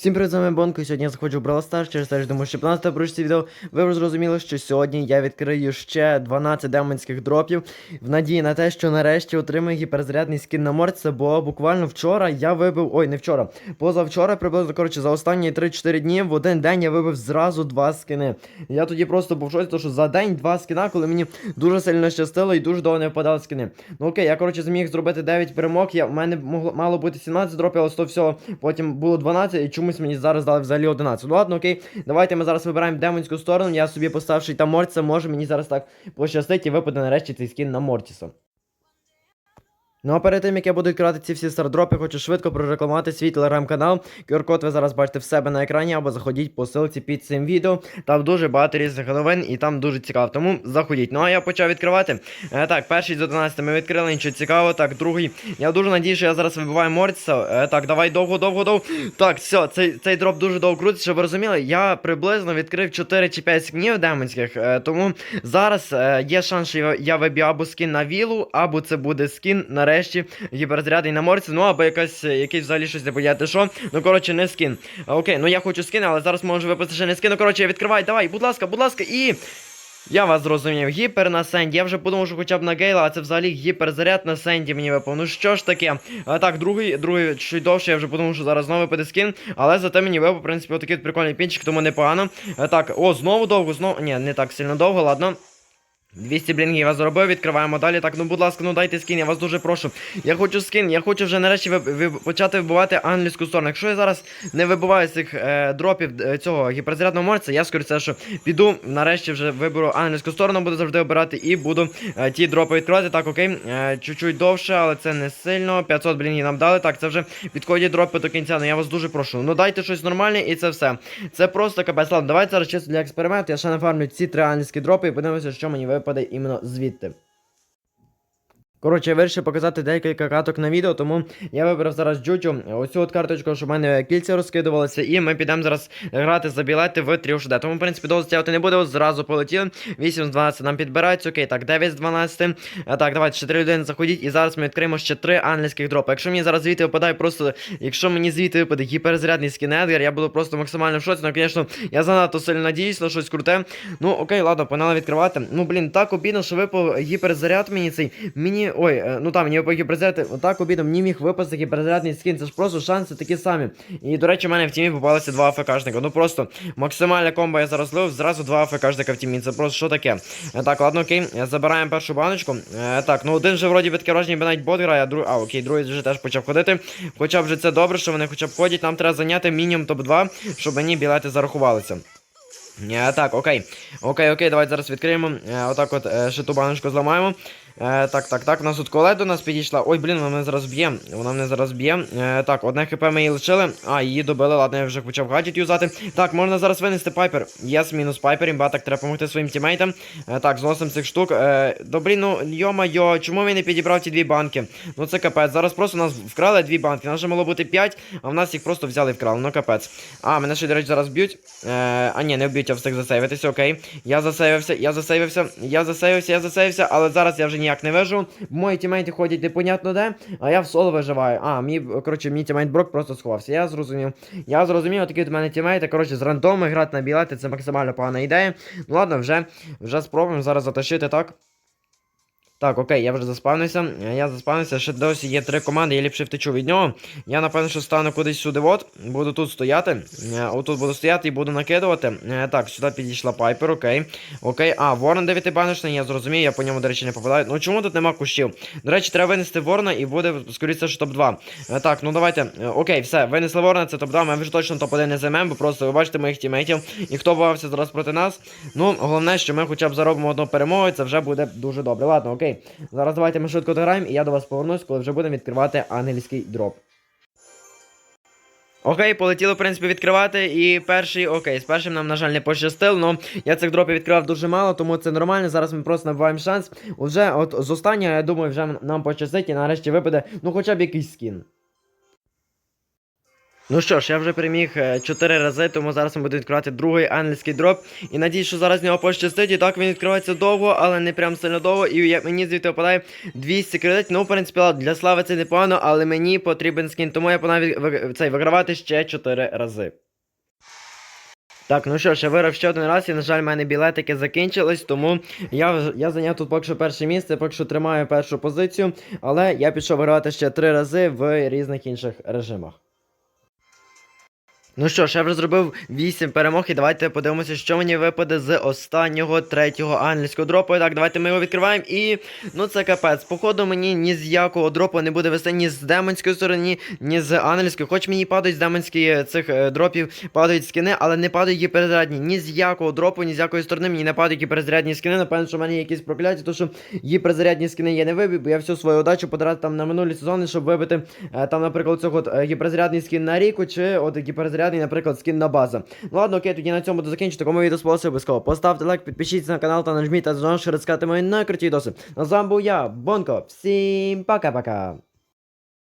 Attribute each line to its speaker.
Speaker 1: Всім привіт, з вами Бонко, і сьогодні я заходжу в Brawl Stars, через те, що думаю, що 15 прочці відео, ви вже зрозуміли, що сьогодні я відкрию ще 12 демонських дропів, в надії на те, що нарешті отримаю гіперзарядний скін на морці, бо буквально вчора я вибив, ой, не вчора, позавчора, приблизно, коротше, за останні 3-4 дні в один день я вибив зразу два скини. Я тоді просто був шоці, тому що за день два скіна, коли мені дуже сильно щастило і дуже довго не випадали скини. Ну окей, я, коротше, зміг зробити 9 перемог, я, в мене могло, мало бути 17 дропів, але з того всього потім було 12, і чомусь мені зараз дали взагалі 11. Ну ладно, окей, давайте ми зараз вибираємо демонську сторону. Я собі поставши там Мортіса, може мені зараз так пощастить і випаде нарешті цей скін на Мортіса. Ну а перед тим як я буду відкривати ці всі стардропи, хочу швидко прорекламувати свій телеграм-канал. QR-код ви зараз бачите в себе на екрані, або заходіть по ссылці під цим відео. Там дуже багато різних новин і там дуже цікаво. Тому заходіть. Ну а я почав відкривати. Е, так, перший з 11 ми відкрили, нічого цікавого. Так, другий. Я дуже надію, що я зараз вибиваю Мортіса. Е, так, давай довго, довго, довго. Так, все, цей, цей дроп дуже довго крутиться, щоб ви розуміли. Я приблизно відкрив 4 чи 5 скінів демонських. Е, тому зараз е, є шанс, що я- виб'ю або скін на вілу, або це буде скін нарешті гіперзарядний на морці, ну або якась, якийсь взагалі щось не поняти що. Ну коротше, не скін. А, Окей, ну я хочу скін, але зараз можу випустити ще не скін. Ну коротше, відкривай, давай, будь ласка, будь ласка, і. Я вас зрозумів, гіпер на сенді. Я вже подумав, що хоча б на гейла, а це взагалі гіперзаряд на сенді мені випав. Ну що ж таке? А, так, другий, другий чуть довше, я вже подумав, що зараз знову випаде скін. Але зате мені випав, в принципі, отакий от прикольний пінчик, тому непогано. А, так, о, знову довго, знову. Ні, не так сильно довго, ладно. 200 блінгів я заробив, відкриваємо далі. Так, ну будь ласка, ну дайте скін, я вас дуже прошу. Я хочу скін, я хочу вже нарешті виб- виб- почати вибивати англійську сторону. Якщо я зараз не вибиваю цих е, дропів е, цього гіперзарядного морця, я скоріше що піду, нарешті вже виберу англійську сторону, буду завжди обирати і буду е, ті дропи відкривати. Так, окей, е, чуть-чуть довше, але це не сильно. 500 блінгів нам дали. Так, це вже підходять дропи до кінця. Ну я вас дуже прошу. Ну дайте щось нормальне і це все. Це просто капець. Ладно, давайте зараз чисто для експерименту. Я ще нафармлю ці три англійські дропи і подивимося, що мені випаде іменно звідти. Коротше, я вирішив показати декілька каток на відео, тому я вибрав зараз Джуджу, оцю от карточку, щоб в мене кільця розкидувалися, і ми підемо зараз грати за білети в 3 УШД. Тому, в принципі, довго затягувати не буде, зразу полетіли. 8 з 12 нам підбирається, окей, так, 9 з 12. А, так, давайте ще 3 людини заходіть, і зараз ми відкриємо ще 3 англійських дропи. Якщо мені зараз звідти випадає просто, якщо мені звідти випаде гіперзарядний скін Едгар, я буду просто максимально в шоці, ну, звісно, я занадто сильно надіюсь на щось круте. Ну, окей, ладно, погнали відкривати. Ну, блін, так обідно, що випав гіперзаряд мені цей. Мені. Ой, е, ну там мені випав гіперзаряд. Отак обідно, мені міг випасти гіперзарядний скін. Це ж просто шанси такі самі. І, до речі, в мене в тімі попалися два АФКшника. Ну просто максимальна комба я зараз лив, зразу два АФКшника в тімі. Це просто що таке? Е, Так, ладно, окей, е, забираємо першу баночку. Так, ну один вже вроді би таке враження, навіть бот грає, а друг. А, окей, другий вже теж почав ходити. Хоча б вже це добре, що вони хоча б ходять. Нам треба зайняти мінімум топ-2, щоб мені білети зарахувалися. Так, окей. Окей, окей, давайте зараз відкриємо. Отак от ще ту баночку зламаємо. Е, так, так, так, у нас тут колет до нас підійшла. Ой, блін, вона мене зараз б'є. Вона мене зараз б'є. Е, так, одне хп ми її лишили. А, її добили, ладно, я вже почав гаджет юзати. Так, можна зараз винести пайпер. Єс, мінус пайпер, імба, так треба допомогти своїм тімейтам. Е, так, зносимо цих штук. Е, добрі, ну, йо-майо, чому він не підібрав ті дві банки? Ну це капець. Зараз просто нас вкрали дві банки. Нас же мало бути 5, а в нас їх просто взяли і вкрали. Ну капець. А, мене ще, до речі, зараз б'ють. Е, а ні, не вб'ють, я встиг засейвитися, окей. Я засейвився, я засейвився, я засейвився, я засейвився, але зараз я вже ніяк не вижу. Мої тімейти ходять непонятно де, а я в соло виживаю. А, мій, коротше, мій тімейт Брок просто сховався. Я зрозумів. Я зрозумів, такі от мене тімейти. Коротше, з рандому грати на білети це максимально погана ідея. Ну ладно, вже, вже спробуємо зараз затащити, так? Так, окей, я вже заспавнився. Я заспавнився, ще досі є три команди, я ліпше втечу від нього. Я напевно, що стану кудись сюди. От, буду тут стояти. Е, Отут буду стояти і буду накидувати. Е, Так, сюди підійшла Пайпер, окей. Окей. А, Ворон 9 баночний, я зрозумів, я по ньому, до речі, не попадаю. Ну чому тут нема кущів? До речі, треба винести Ворона і буде, скоріше, що топ-2. Е, Так, ну давайте. Окей, все, винесли Ворона, це топ-2. Ми вже точно топ-1 не займемо, бо просто ви бачите моїх тімейтів. І хто бавився зараз проти нас. Ну, головне, що ми хоча б заробимо одну перемогу, і це вже буде дуже добре. Ладно, окей. Зараз давайте ми швидко дограємо, і я до вас повернусь, коли вже будемо відкривати ангельський дроп. Окей, полетіло, в принципі, відкривати. І перший, окей, з першим нам, на жаль, не пощастило, але я цих дропів відкривав дуже мало, тому це нормально. Зараз ми просто набуваємо шанс. Уже от з останнього, я думаю, вже нам пощастить і нарешті випаде, ну хоча б якийсь скін. Ну що ж, я вже переміг 4 рази, тому зараз ми будемо відкривати другий ангельський дроп. І надіюсь, що зараз в нього пощастить. І так він відкривається довго, але не прям сильно довго. І мені звідти випадає 200 кредитів. Ну, в принципі, для слави це непогано, але мені потрібен скін, тому я понаві цей вигравати ще 4 рази. Так, ну що ж, я виграв ще один раз, і, на жаль, в мене білетики закінчились, тому я, я зайняв тут поки що перше місце, поки що тримаю першу позицію, але я пішов вигравати ще три рази в різних інших режимах. Ну що ж, я вже зробив 8 перемог, і давайте подивимося, що мені випаде з останнього третього англійського дропу. Так, давайте ми його відкриваємо. І ну це капець. Походу, мені ні з якого дропу не буде вести ні з демонської сторони, ні з англійської. Хоч мені падають з демонських цих е, дропів, падають скини, але не падають гіперзарядні. Ні з якого дропу, ні з якої сторони мені не падають гіперзарядні скини. Напевно, що в мене якісь прокляття, тому що гіперзарядні скини я не вибив, бо я всю свою удачу потратив там на минулі сезони, щоб вибити е, там, наприклад, цього от, е, гіперзарядний скін на ріку, чи от гіперзарядний, наприклад, скін на база. Ну ладно, окей, тоді на цьому буду закінчити. Кому відео сподобалося, обов'язково поставте лайк, підпишіться на канал та нажміть та знову розкати мої найкруті відоси. На вами був я, Бонко. Всім пока-пока.